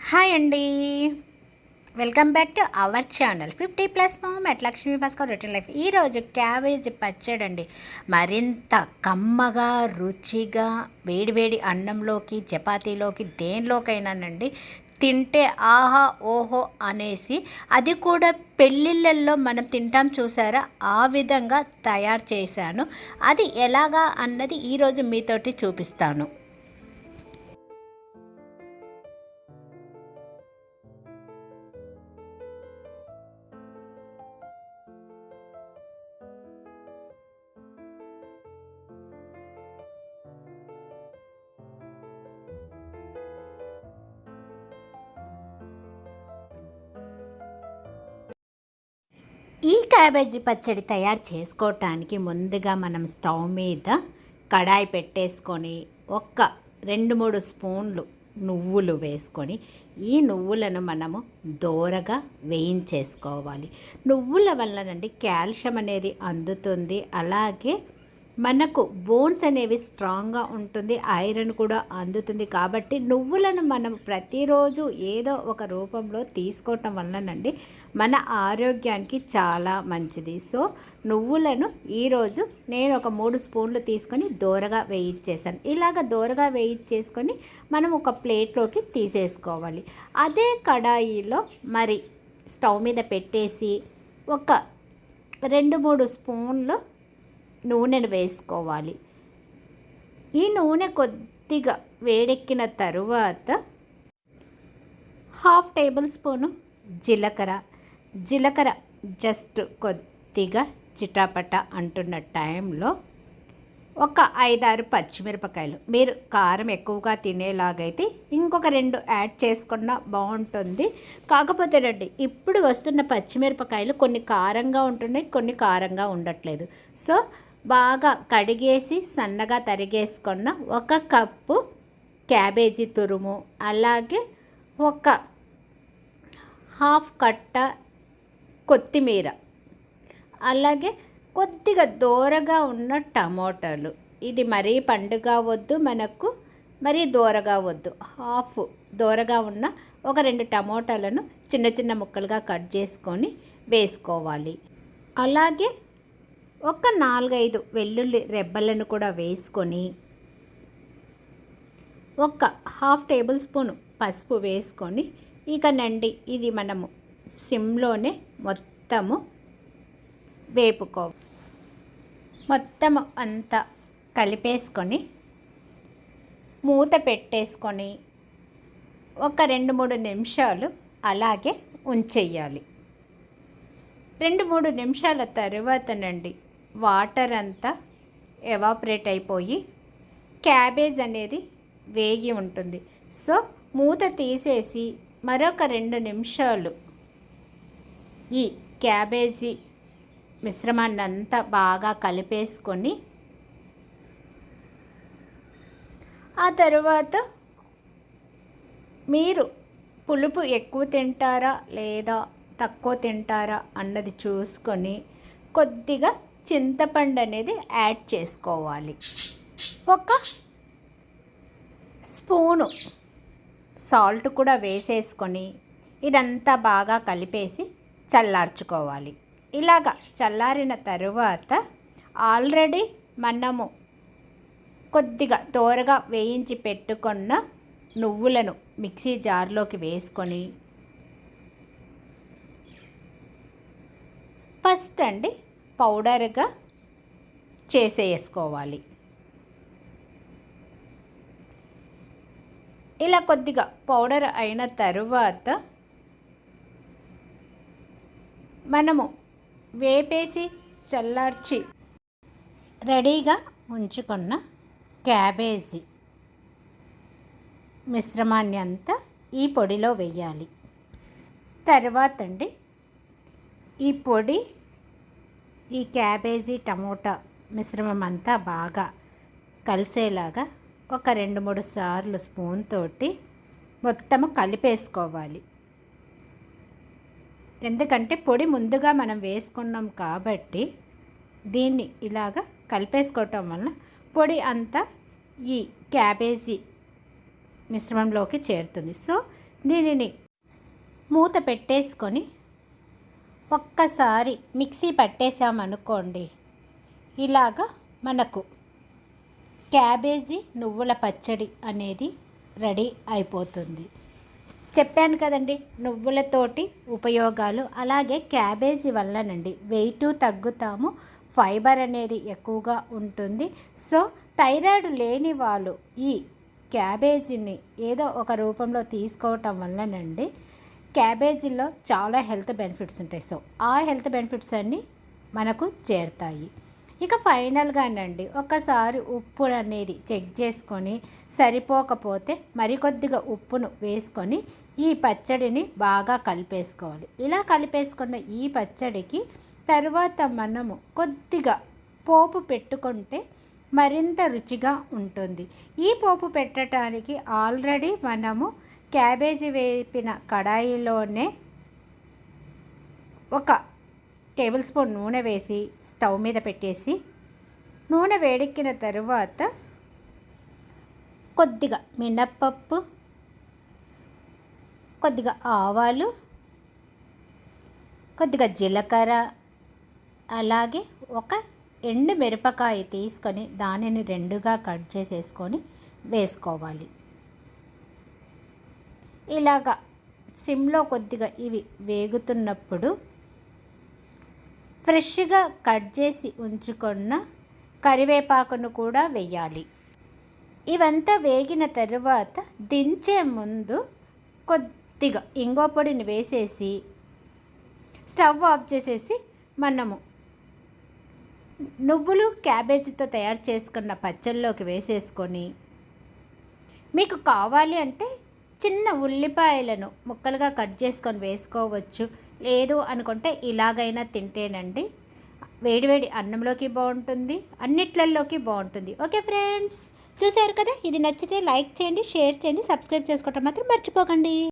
Hi అండి. Welcome back to our channel. Fifty plus moment Lakshmi Bhaskar return life. ఈరోజు cabbage పచ్చడి అండి. మరింత కమ్మగా రుచిగా వేడివేడి అన్నంలోకి చపాతీలోకి దేనిలోకైనానండి తింటే ఆహా ఓహో అనేసి అది కూడా పెళ్ళిళ్ళల్లో మనం తింటాం చూసారా? ఆ విధంగా తయారు చేశాను. అది ఎలాగా అన్నది ఈరోజు మీతోటి చూపిస్తాను. ఈ క్యాబేజీ పచ్చడి తయారు చేసుకోవటానికి ముందుగా మనం స్టవ్ మీద కడాయి పెట్టేసుకొని ఒక్క రెండు మూడు స్పూన్లు నువ్వులు వేసుకొని ఈ నువ్వులను మనము దోరగా వేయించేసుకోవాలి. నువ్వుల వల్లనండి కాల్షియం అనేది అందుతుంది. అలాగే మనకు బోన్స్ అనేవి స్ట్రాంగ్గా ఉంటుంది ఐరన్ కూడా అందుతుంది. కాబట్టి నువ్వులను మనం ప్రతిరోజు ఏదో ఒక రూపంలో తీసుకోవటం వలనండి మన ఆరోగ్యానికి చాలా మంచిది. సో నువ్వులను ఈరోజు నేను ఒక మూడు స్పూన్లు తీసుకొని దోరగా వేయించేసాను ఇలాగ దోరగా వేయించేసుకొని మనం ఒక ప్లేట్లోకి తీసేసుకోవాలి. అదే కడాయిలో మరి స్టవ్ మీద పెట్టేసి ఒక రెండు మూడు స్పూన్లు నూనెను వేసుకోవాలి. ఈ నూనె కొద్దిగా వేడెక్కిన తరువాత హాఫ్ టేబుల్ స్పూను జీలకర్ర. జీలకర్ర జస్ట్ కొద్దిగా చిటాపట అంటున్న టైంలో ఒక ఐదారు పచ్చిమిరపకాయలు. మీరు కారం ఎక్కువగా తినేలాగైతే ఇంకొక రెండు యాడ్ చేసుకున్నా బాగుంటుంది. కాకపోతే రండి ఇప్పుడు వస్తున్న పచ్చిమిరపకాయలు కొన్ని కారంగా ఉంటున్నాయి కొన్ని కారంగా ఉండట్లేదు. సో బాగా కడిగేసి సన్నగా తరిగేసుకున్న ఒక కప్పు క్యాబేజీ తురుము అలాగే ఒక హాఫ్ కట్ట కొత్తిమీర అలాగే కొద్దిగా దూరగా ఉన్న టమోటాలు. ఇది మరీ పండుగ వద్దు మనకు మరీ దూరగా వద్దు. హాఫ్ దూరగా ఉన్న ఒక రెండు టమోటాలను చిన్న చిన్న ముక్కలుగా కట్ చేసుకొని వేసుకోవాలి. అలాగే ఒక నాలుగైదు వెల్లుల్లి రెబ్బలను కూడా వేసుకొని ఒక హాఫ్ టేబుల్ స్పూన్ పసుపు వేసుకొని ఇక నండి ఇది మనము సిమ్లోనే మొత్తము వేపుకో మొత్తము అంతా కలిపేసుకొని మూత పెట్టేసుకొని ఒక రెండు మూడు నిమిషాలు అలాగే ఉంచేయాలి. రెండు మూడు నిమిషాల తర్వాతనండి వాటర్ అంతా ఎవాపరేట్ అయిపోయి క్యాబేజ్ అనేది వేగి ఉంటుంది. సో మూత తీసేసి మరొక రెండు నిమిషాలు ఈ క్యాబేజీ మిశ్రమాన్ని అంతా బాగా కలిపేసుకొని ఆ తర్వాత మీరు పులుపు ఎక్కువ తింటారా లేదా తక్కువ తింటారా అన్నది చూసుకొని కొద్దిగా చింతపండు అనేది యాడ్ చేసుకోవాలి. ఒక స్పూను సాల్ట్ కూడా వేసేసుకొని ఇదంతా బాగా కలిపేసి చల్లార్చుకోవాలి. ఇలాగా చల్లారిన తరువాత ఆల్రెడీ మనము కొద్దిగా తోరగా వేయించి పెట్టుకున్న నువ్వులను మిక్సీ జార్లోకి వేసుకొని ఫస్ట్ అండి పౌడర్గా చేసేసుకోవాలి. ఇలా కొద్దిగా పౌడర్ అయిన తరువాత మనము వేపేసి చల్లార్చి రెడీగా ఉంచుకున్న క్యాబేజీ మిశ్రమాన్ని అంతా ఈ పొడిలో వేయాలి. తర్వాత అండి ఈ పొడి ఈ క్యాబేజీ టమోటా మిశ్రమం అంతా బాగా కలిసేలాగా ఒక రెండు మూడు సార్లు స్పూన్ తోటి మొత్తము కలిపేసుకోవాలి. ఎందుకంటే పొడి ముందుగా మనం వేసుకున్నాం కాబట్టి దీన్ని ఇలాగా కలిపేసుకోవటం వలన పొడి అంతా ఈ క్యాబేజీ మిశ్రమంలోకి చేరుతుంది. సో దీనిని మూత పెట్టేసుకొని ఒక్కసారి మిక్సీ పట్టేసామనుకోండి ఇలాగా మనకు క్యాబేజీ నువ్వుల పచ్చడి అనేది రెడీ అయిపోతుంది. చెప్పాను కదండి నువ్వులతోటి ఉపయోగాలు అలాగే క్యాబేజీ వల్లనండి వెయిట్ తగ్గుతాము ఫైబర్ అనేది ఎక్కువగా ఉంటుంది. సో థైరాయిడ్ లేని వాళ్ళు ఈ క్యాబేజీని ఏదో ఒక రూపంలో తీసుకోవటం వల్లనండి క్యాబేజీలో చాలా హెల్త్ బెనిఫిట్స్ ఉంటాయి. సో ఆ హెల్త్ బెనిఫిట్స్ అన్నీ మనకు చేరుతాయి. ఇక ఫైనల్గానండి ఒకసారి ఉప్పు అనేది చెక్ చేసుకొని సరిపోకపోతే మరికొద్దిగా ఉప్పును వేసుకొని ఈ పచ్చడిని బాగా కలిపేసుకోవాలి. ఇలా కలిపేసుకున్న ఈ పచ్చడికి తర్వాత మనము కొద్దిగా పోపు పెట్టుకుంటే మరింత రుచిగా ఉంటుంది. ఈ పోపు పెట్టడానికి ఆల్రెడీ మనము క్యాబేజీ వేపిన కడాయిలోనే ఒక టేబుల్ స్పూన్ నూనె వేసి స్టవ్ మీద పెట్టేసి నూనె వేడెక్కిన తరువాత కొద్దిగా మినప్పప్పు కొద్దిగా ఆవాలు కొద్దిగా జీలకర్ర అలాగే ఒక ఎండు మిరపకాయ తీసుకొని దానిని రెండుగా కట్ చేసేసుకొని వేసుకోవాలి. ఇలాగా సిమ్లో కొద్దిగా ఇవి వేగుతున్నప్పుడు ఫ్రెష్గా కట్ చేసి ఉంచుకున్న కరివేపాకును కూడా వేయాలి. ఇవంతా వేగిన తర్వాత దించే ముందు కొద్దిగా ఇంగో పొడిని వేసేసి స్టవ్ ఆఫ్ చేసేసి మనము నువ్వులు క్యాబేజీతో తయారు చేసుకున్న పచ్చళ్ళలోకి వేసేసుకొని మీకు కావాలి అంటే చిన్న ఉల్లిపాయలను ముక్కలుగా కట్ చేసుకొని వేసుకోవచ్చు. లేదు అనుకుంటే ఇలాగైనా తింటేనండి. వేడివేడి అన్నంలోకి బాగుంటుంది అన్నిట్లలోకి బాగుంటుంది. ఓకే ఫ్రెండ్స్ చూసారు కదా? ఇది నచ్చితే లైక్ చేయండి షేర్ చేయండి సబ్స్క్రైబ్ చేసుకోవటం మాత్రం మర్చిపోకండి.